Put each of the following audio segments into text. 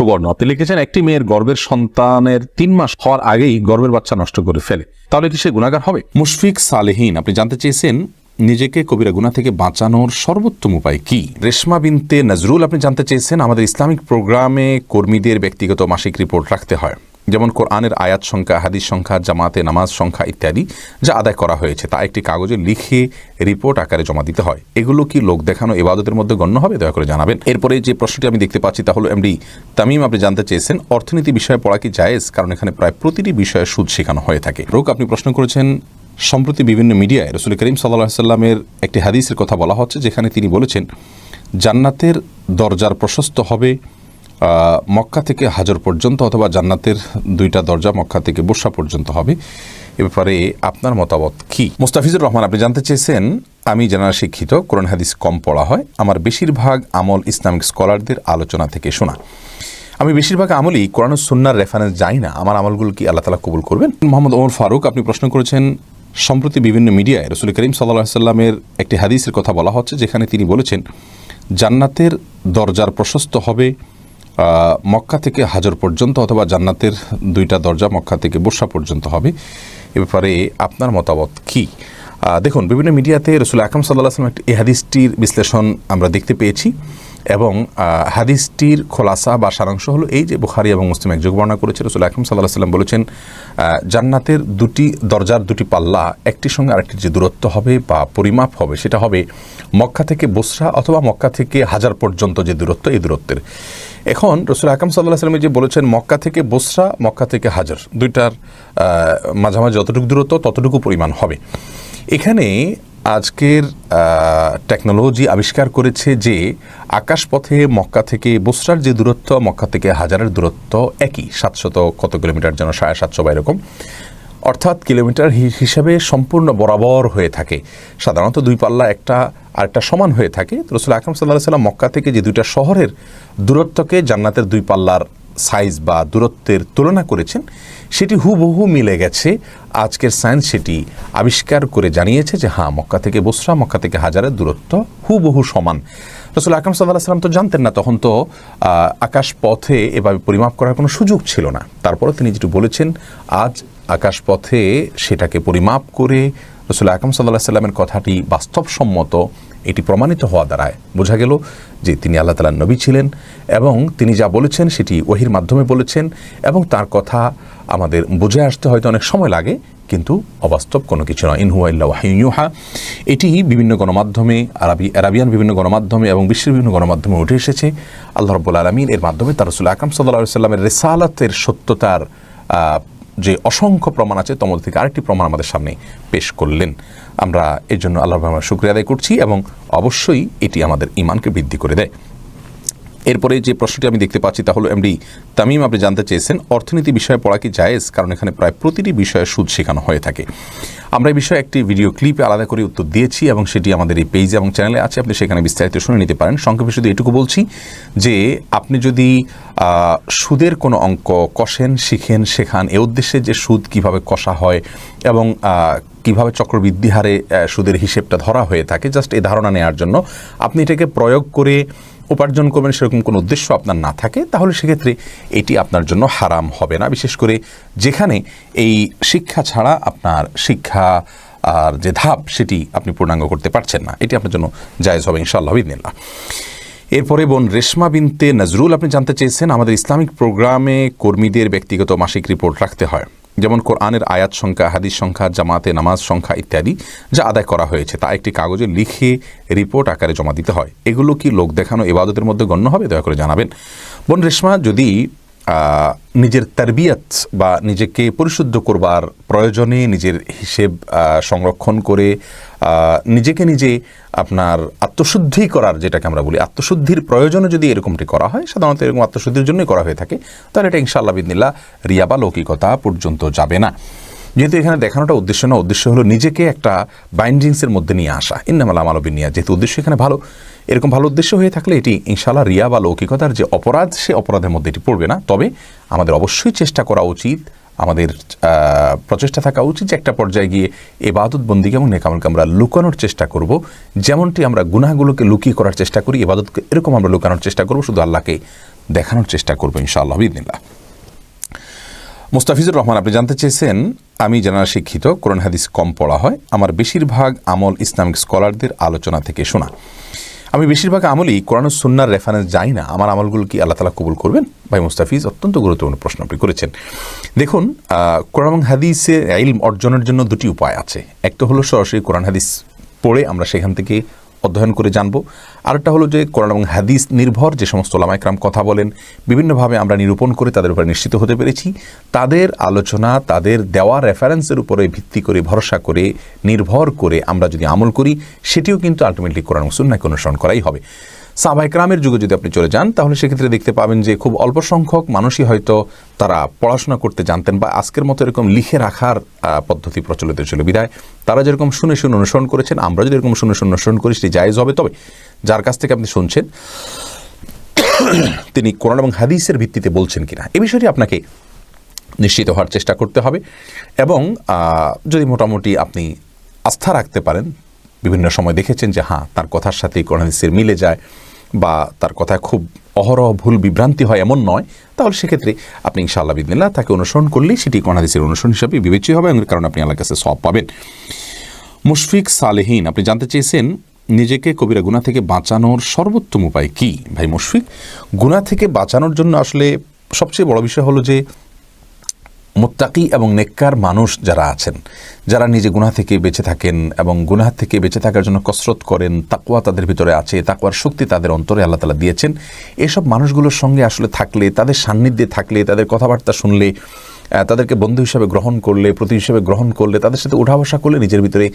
সুবর্ণ। আপনি লিখেছেন, একটি মেয়ের গর্বের সন্তানের তিন মাস হওয়ার আগেই গর্বের বাচ্চা নষ্ট করে ফেলে। তাহলে কি সে গুণাগার হবে? মুশফিক সালেহীন, আপনি জানতে চেয়েছেন, নিজেকে কবিরা গুণা থেকে বাঁচানোর সর্বোত্তম উপায় কি? রেশমা বিনতে নজরুল, আপনি জানতে চেয়েছেন, আমাদের ইসলামিক প্রোগ্রামে কর্মীদের ব্যক্তিগত মাসিক রিপোর্ট রাখতে হয়। যেমন কোরআনের আয়াত সংখ্যা, হাদিস সংখ্যা, জামাতে নামাজ সংখ্যা ইত্যাদি যা আদায় করা হয়েছে, তা একটি কাগজে লিখে রিপোর্ট আকারে জমা দিতে হয়। এগুলো কি লোক দেখানো এবাদতের মধ্যে গণ্য হবে? দয়া করে জানাবেন। এরপরে যে প্রশ্নটি আমি দেখতে পাচ্ছি তা হলো এমডি তামিম আপনি জানতে চেয়েছেন, অর্থনীতি বিষয়ে পড়া কি জায়েজ? কারণ এখানে প্রায় প্রতিটি বিষয়ে সুদ শেখানো হয়ে থাকে। রোগ আপনি প্রশ্ন করেছেন, সম্প্রতি বিভিন্ন মিডিয়ায় রসুল করিম সাল্লাহ সাল্লামের একটি হাদিসের কথা বলা হচ্ছে, যেখানে তিনি বলেছেন, জান্নাতের দরজার প্রশস্ত হবে মক্কা থেকে হাজর পর্যন্ত অথবা জান্নাতের দুইটা দরজা মক্কা থেকে বর্ষা পর্যন্ত হবে। এ ব্যাপারে আপনার মতামত কি? মুস্তাফিজুর রহমান, আপনি জানতে চেয়েছেন, আমি জানা শিক্ষিত, কোরআন হাদিস কম পড়া হয়। আমার বেশিরভাগ আমল ইসলামিক স্কলারদের আলোচনা থেকে শোনা। আমি বেশিরভাগ আমলই কোরআন সুন্নার রেফারেন্স যাই না। আমার আমলগুলো কি আল্লাহ তালা কবুল করবেন? মোহাম্মদ ওমর ফারুক, আপনি প্রশ্ন করেছেন, সম্প্রতি বিভিন্ন মিডিয়ায় রসুল করিম সাল্লাহ সাল্লামের একটি হাদিসের কথা বলা হচ্ছে, যেখানে তিনি বলেছেন, জান্নাতের দরজার প্রশস্ত হবে মক্কা থেকে হাজর পর্যন্ত অথবা জান্নাতের দুইটা দরজা মক্কা থেকে বর্ষা পর্যন্ত হবে। এ ব্যাপারে আপনার মতামত কি? দেখুন, বিভিন্ন মিডিয়াতে রসুল আকরম সাল্লাহ আসলাম একটি এহাদিসটির হাদিসটির বিশ্লেষণ আমরা দেখতে পেয়েছি। এবং হাদিসটির খোলাসা বা সারাংশ হলো এই যে বুখারি এবং মুসলিম একযোগ বর্ণনা করেছে। রসুল আকরম সাল্লাহ সাল্লাম বলেছেন জান্নাতের দুটি দরজার দুটি পাল্লা একটির সঙ্গে আরেকটির যে দূরত্ব হবে বা পরিমাপ হবে, সেটা হবে মক্কা থেকে বসরা অথবা মক্কা থেকে হাজার পর্যন্ত যে দূরত্ব, এই দূরত্বের। এখন রসুল আকাম সাল্লাহ সাল্লামে যে বলেছেন, মক্কা থেকে বসরা, মক্কা থেকে হাজার, দুইটার মাঝামাঝি যতটুকু দূরত্ব ততটুকু পরিমাণ হবে। এখানে আজকের টেকনোলজি আবিষ্কার করেছে যে আকাশপথে মক্কা থেকে বসরার যে দূরত্ব, মক্কা থেকে হাজারের দূরত্ব একই, সাতশত কত কিলোমিটার যেন সাড়ে সাতশো বা এরকম। অর্থাৎ কিলোমিটার হিসাবে সম্পূর্ণ বরাবর হয়ে থাকে। সাধারণত দুই পাল্লা একটা আরেকটা সমান হয়ে থাকে। রসুল আকরম সাল্লাহ সাল্লাম মক্কা থেকে যে দুইটা শহরের দূরত্বকে জান্নাতের দুই পাল্লার সাইজ বা দূরত্বের তুলনা করেছেন, সেটি হুবহু মিলে গেছে। আজকের সায়েন্স সেটি আবিষ্কার করে জানিয়েছে যে হ্যাঁ মক্কা থেকে বসরা, মক্কা থেকে হাজারের দূরত্ব হুবহু সমান। রসুল আকরম সাল্লাহ সাল্লাম তো জানতেন না, তখন তো আকাশ পথে এভাবে পরিমাপ করার কোনো সুযোগ ছিল না। তারপরে তিনি যেটি বলেছেন, আজ আকাশ পথে সেটাকে পরিমাপ করে রসুল আকরম সাল্লাহ সাল্লামের কথাটি বাস্তবসম্মত এটি প্রমাণিত হওয়া দ্বারায় বোঝা গেল যে তিনি আল্লাহ তালার নবী ছিলেন এবং তিনি যা বলেছেন সেটি ওহির মাধ্যমে বলেছেন এবং তার কথা আমাদের বুঝে আসতে হয়তো অনেক সময় লাগে, কিন্তু অবাস্তব কোনো কিছু নয়। ইনহুয়া ইল্লা ওয়াহিউহা এটি বিভিন্ন গণমাধ্যমে, আরবি, আরাবিয়ান বিভিন্ন গণমাধ্যমে এবং বিশ্বের বিভিন্ন গণমাধ্যমে উঠে এসেছে। আল্লাহ রব্বুল আলমিন এর মাধ্যমে তার রসুল আকরম সাল্লাহ সাল্লামের রেসালাতের সত্যতার যে অসংখ্য প্রমাণ আছে তোমাদের থেকে আরেকটি প্রমাণ আমাদের সামনে পেশ করলেন। আমরা এর জন্য আল্লাহ আমরা শুক্রিয়া আদায় করছি এবং অবশ্যই এটি আমাদের ইমানকে বৃদ্ধি করে দেয়। এরপরে যে প্রশ্নটি আমি দেখতে পাচ্ছি তা হলো এমডি তামিম, আপনি জানতে চেয়েছেন, অর্থনীতি বিষয়ে পড়া কি জায়েজ? কারণ এখানে প্রায় প্রতিটি বিষয়ে সুদ শেখানো হয়ে থাকে। আমরা এই বিষয়ে একটি ভিডিও ক্লিপে আলাদা করে উত্তর দিয়েছি এবং সেটি আমাদের এই পেজ এবং চ্যানেলে আছে। আপনি সেখানে বিস্তারিত শুনে নিতে পারেন। সংক্ষেপে শুধু এটুকু বলছি যে, আপনি যদি সুদের কোনো অঙ্ক কষেন, শিখেন, শেখান, এ উদ্দেশ্যে যে সুদ কীভাবে কষা হয় এবং কীভাবে চক্রবৃদ্ধি হারে সুদের হিসেবটা ধরা হয়ে থাকে, জাস্ট এই ধারণা নেওয়ার জন্য। আপনি এটাকে প্রয়োগ করে উপার্জন করবেন সেরকম কোনো উদ্দেশ্য আপনার না থাকে, তাহলে সেক্ষেত্রে এটি আপনার জন্য হারাম হবে না। বিশেষ করে যেখানে এই শিক্ষা ছাড়া আপনার শিক্ষা, আর যে ধাপ, সেটি আপনি পূর্ণাঙ্গ করতে পারছেন না। এটি আপনার জন্য জায়েজ হবে, ইনশাআল্লাহ বিদিনিল্লাহ এরপরে বোন রেশমা বিনতে নজরুল, আপনি জানতে চেয়েছেন, আমাদের ইসলামিক প্রোগ্রামে কর্মীদের ব্যক্তিগত মাসিক রিপোর্ট রাখতে হয়। যেমন কোরআনের আয়াত সংখ্যা, হাদিস সংখ্যা, জামাতে নামাজ সংখ্যা ইত্যাদি যা আদায় করা হয়েছে, তা একটি কাগজে লিখে রিপোর্ট আকারে জমা দিতে হয়। এগুলো কি লোক দেখানো এবাদতের মধ্যে গণ্য হবে? দয়া করে জানাবেন। বোন রেশমা, যদি নিজের তারবিয়াত বা নিজেকে পরিশুদ্ধ করবার প্রয়োজনে নিজের হিসেব সংরক্ষণ করে নিজেকে নিজে আপনার আত্মশুদ্ধি করার যেটাকে আমরা বলি, আত্মশুদ্ধির প্রয়োজনে যদি এরকমটি করা হয়, সাধারণত এরকম আত্মশুদ্ধির জন্যই করা হয়ে থাকে, তাহলে এটা ইনশাআল্লাহ বিদিল্লা রিয়া বা লৌকিকতা পর্যন্ত যাবে না। যেহেতু এখানে দেখানোটা উদ্দেশ্য না, উদ্দেশ্য হলো নিজেকে একটা বাইন্ডিংসের মধ্যে নিয়ে আসা। ইন্নামাল আমালবিন নিয়া যেহেতু উদ্দেশ্য এখানে ভালো। এরকম ভালো উদ্দেশ্য হয়ে থাকলে এটি ইনশাল্লাহ রিয়া বা লৌকিকতার যে অপরাধ, সে অপরাধের মধ্যে এটি পড়বে না। তবে আমাদের অবশ্যই চেষ্টা করা উচিত, আমাদের প্রচেষ্টা থাকা উচিত যে একটা পর্যায়ে গিয়ে এবাদত বন্দিকে এবং নেকামলকে আমরা লুকানোর চেষ্টা করব। যেমনটি আমরা গুনাহগুলোকে লুকিয়ে করার চেষ্টা করি, এবাদতকে এরকম আমরা লুকানোর চেষ্টা করব, শুধু আল্লাহকে দেখানোর চেষ্টা করব ইনশাআল্লাহ বিদিনিল্লাহ মুস্তাফিজুর রহমান, আপনি জানতে চেয়েছেন, আমি জানা শিক্ষিত, কোরআন হাদিস কম পড়া হয়। আমার বেশিরভাগ আমল ইসলামিক স্কলারদের আলোচনা থেকে শোনা। আমি বেশিরভাগ আমলই কোরআন সুন্নার রেফারেন্স যাই না। আমার আমলগুলো কি আল্লাহ তালা কবুল করবেন? ভাই মুস্তাফিজ অত্যন্ত গুরুত্বপূর্ণ প্রশ্ন আপনি করেছেন। দেখুন কোরআন এবং হাদিসে ইলম অর্জনের জন্য দুটি উপায় আছে। একটা হলো সরাসরি কোরআন হাদিস পড়ে আমরা সেখান থেকে অধ্যয়ন করে জানব। আরেকটা হলো যে কোরআন এবং হাদিস নির্ভর, যে সমস্ত লামাইকরাম কথা বলেন, বিভিন্নভাবে আমরা নিরূপণ করে তাদের উপরে নিশ্চিত হতে পেরেছি। তাদের আলোচনা, তাদের দেওয়া রেফারেন্সের উপরে ভিত্তি করে, ভরসা করে, নির্ভর করে আমরা যদি আমল করি, সেটিও কিন্তু আলটিমেটলি কোরআন সুন্নাকে অনুসরণ করাই হবে। সাবাইকরামের যুগে যদি আপনি চলে যান, তাহলে সেক্ষেত্রে দেখতে পাবেন যে খুব অল্প সংখ্যক মানুষই হয়তো তারা পড়াশোনা করতে জানতেন বা আজকের মতো এরকম লিখে রাখার পদ্ধতি প্রচলিত ছিল। বিধায় তারা যেরকম শুনে শুনে অনুসরণ করেছেন, আমরা যদি এরকম শুনে শুনে অনুসরণ করি, সেটি জায়েজ হবে। তবে যার কাছ থেকে আপনি শুনছেন, তিনি কোরআন এবং হাদিসের ভিত্তিতে বলছেন কিনা, এ বিষয়টি আপনাকে নিশ্চিত হওয়ার চেষ্টা করতে হবে এবং যদি মোটামুটি আপনি আস্থা রাখতে পারেন, বিভিন্ন সময় দেখেছেন যে হ্যাঁ তার কথার সাথে কোরআন হাদিসের মিলে যায়। বা তার কথায় খুব অহরহ ভুল বিভ্রান্তি হয় এমন নয়, তাহলে সেক্ষেত্রে আপনি ইনশাআল্লাহ বিদিনিল্লাহ তাকে অনুসরণ করলেই সেটি হাদিসের অনুসরণ হিসাবে বিবেচ্য হবে কারণে আপনি আল্লাহর কাছে সব পাবেন। মুশফিক সালেহীন, আপনি জানতে চেয়েছেন নিজেকে কবিরা গুণা থেকে বাঁচানোর সর্বোত্তম উপায় কি? ভাই মুশফিক গুণা থেকে বাঁচানোর জন্য আসলে সবচেয়ে বড় বিষয় হলো যে মোত্তাকি এবং নেককার মানুষ যারা আছেন, যারা নিজে গুনাহ থেকে বেঁচে থাকেন এবং গুনাহ থেকে বেঁচে থাকার জন্য কসরত করেন তাকুয়া তাদের ভিতরে আছে তাকুয়ার শক্তি তাদের অন্তরে আল্লাহ তালা দিয়েছেন, এসব মানুষগুলোর সঙ্গে আসলে থাকলে, তাদের সান্নিধ্যে থাকলে, তাদের কথাবার্তা শুনলে তাদেরকে বন্ধু হিসাবে গ্রহণ করলে, প্রতি হিসেবে গ্রহণ করলে, তাদের সাথে উঠা বসা করলে নিজের ভিতরে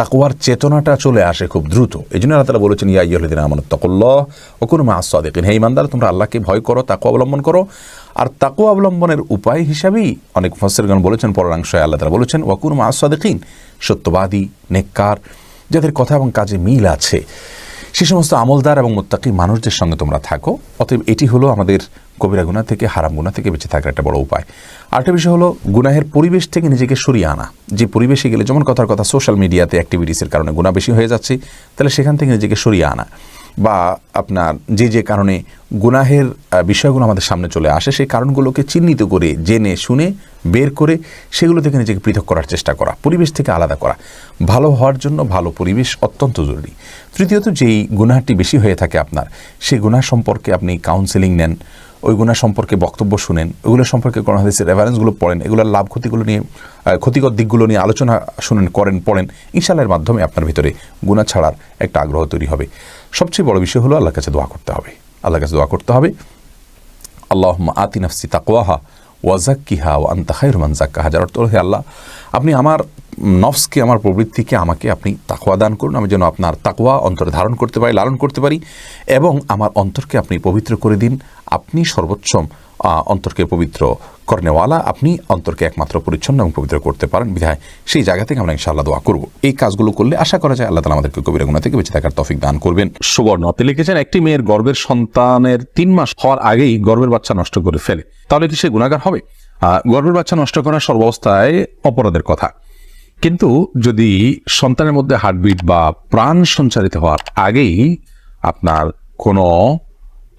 তাকুয়ার চেতনাটা চলে আসে খুব দ্রুত। এই জন্য আল্লাহ তালা বলেছেন, ইয়া ইয়দিন আমানত তকল্লাহ ও কোনো মা সাদেকিন। হে ইমানদার, তোমরা আল্লাহকে ভয় করো তাকুয়া অবলম্বন করো আর তাকুয়া অবলম্বনের উপায় হিসাবেই অনেক ফসরগণ বলেছেন পরাংশয় আল্লাহ তালা বলেছেন ওয়াকুর মা সাদেকিন সত্যবাদী, নেককার, যাদের কথা এবং কাজে মিল আছে। সে সমস্ত আমলদার এবং মোত্তাকি মানুষদের সঙ্গে তোমরা থাকো, অতএব এটি হলো আমাদের কবিরা গুণা থেকে, হারাম গুণা থেকে বেঁচে থাকার একটা বড় উপায়। আরেকটা বিষয় হলো, গুনাহের পরিবেশ থেকে নিজেকে সরিয়ে আনা। যে পরিবেশে গেলে যেমন কথার কথা, সোশ্যাল মিডিয়াতে অ্যাক্টিভিটিসের কারণে গুণা বেশি হয়ে যাচ্ছে, তাহলে সেখান থেকে নিজেকে সরিয়ে আনা। বা আপনার যে যে কারণে গুনাহের বিষয়গুলো আমাদের সামনে চলে আসে, সেই কারণগুলোকে চিহ্নিত করে, জেনে, শুনে, বের করে সেগুলো থেকে নিজেকে পৃথক করার চেষ্টা করা, পরিবেশ থেকে আলাদা করা। ভালো হওয়ার জন্য ভালো পরিবেশ অত্যন্ত জরুরি। তৃতীয়ত, যেই গুনাহটি বেশি হয়ে থাকে আপনার, সেই গুনাহ সম্পর্কে আপনি কাউন্সেলিং নেন ওই গুণা সম্পর্কে বক্তব্য শুনেন ওগুলো সম্পর্কে কোরআন হাদিসের রেফারেন্সগুলো পড়েন, এগুলোর লাভ ক্ষতিগুলো নিয়ে ক্ষতিকর দিকগুলো নিয়ে আলোচনা শুনেন, করেন, পড়েন ইনশাল্লাহের মাধ্যমে আপনার ভিতরে গুণা ছাড়ার একটা আগ্রহ তৈরি হবে। সবচেয়ে বড় বিষয় হলো আল্লাহর কাছে দোয়া করতে হবে। আল্লাহর কাছে দোয়া করতে হবে আল্লাহ আতি নাফসি তাকওয়াহা ওয়াজাক্কিহা ও আন্তা খায়রুমান জাক্কাহা যার অর্থ হে আল্লাহ, আপনি আমার নফসকে, আমার প্রবৃত্তিকে আমাকে আপনি তাকওয়া দান করুন। আমি যেন আপনার তাকওয়া অন্তরে ধারণ করতে পারি, লালন করতে পারি এবং আমার অন্তরকে আপনি পবিত্র করে দিন। আপনি সর্বোচ্চম অন্তরকে পবিত্র কর্নেওয়ালা আপনি অন্তরকে একমাত্র পরিচ্ছন্ন এবং পবিত্র করতে পারেন। বিধায় সেই জায়গা থেকে আমরা ইনশাআল্লাহ দোয়া করব। এই কাজগুলো করলে আশা করা যায় আল্লাহ তালা আমাদেরকে কবিরা গুণা থেকে বেঁচে থাকার তফিক দান করবেন। সুবর্ণ আপনি লিখেছেন একটি মেয়ের গর্বের সন্তানের তিন মাস হওয়ার আগেই গর্বের বাচ্চা নষ্ট করে ফেলে। তাহলে কি সে গুণাগার হবে? আহ, গর্ভের বাচ্চা নষ্ট করা সর্বাবস্থায় অপরাধের কথা। কিন্তু যদি সন্তানের মধ্যে হার্টবিট বা প্রাণ সঞ্চারিত হওয়ার আগেই আপনার কোনো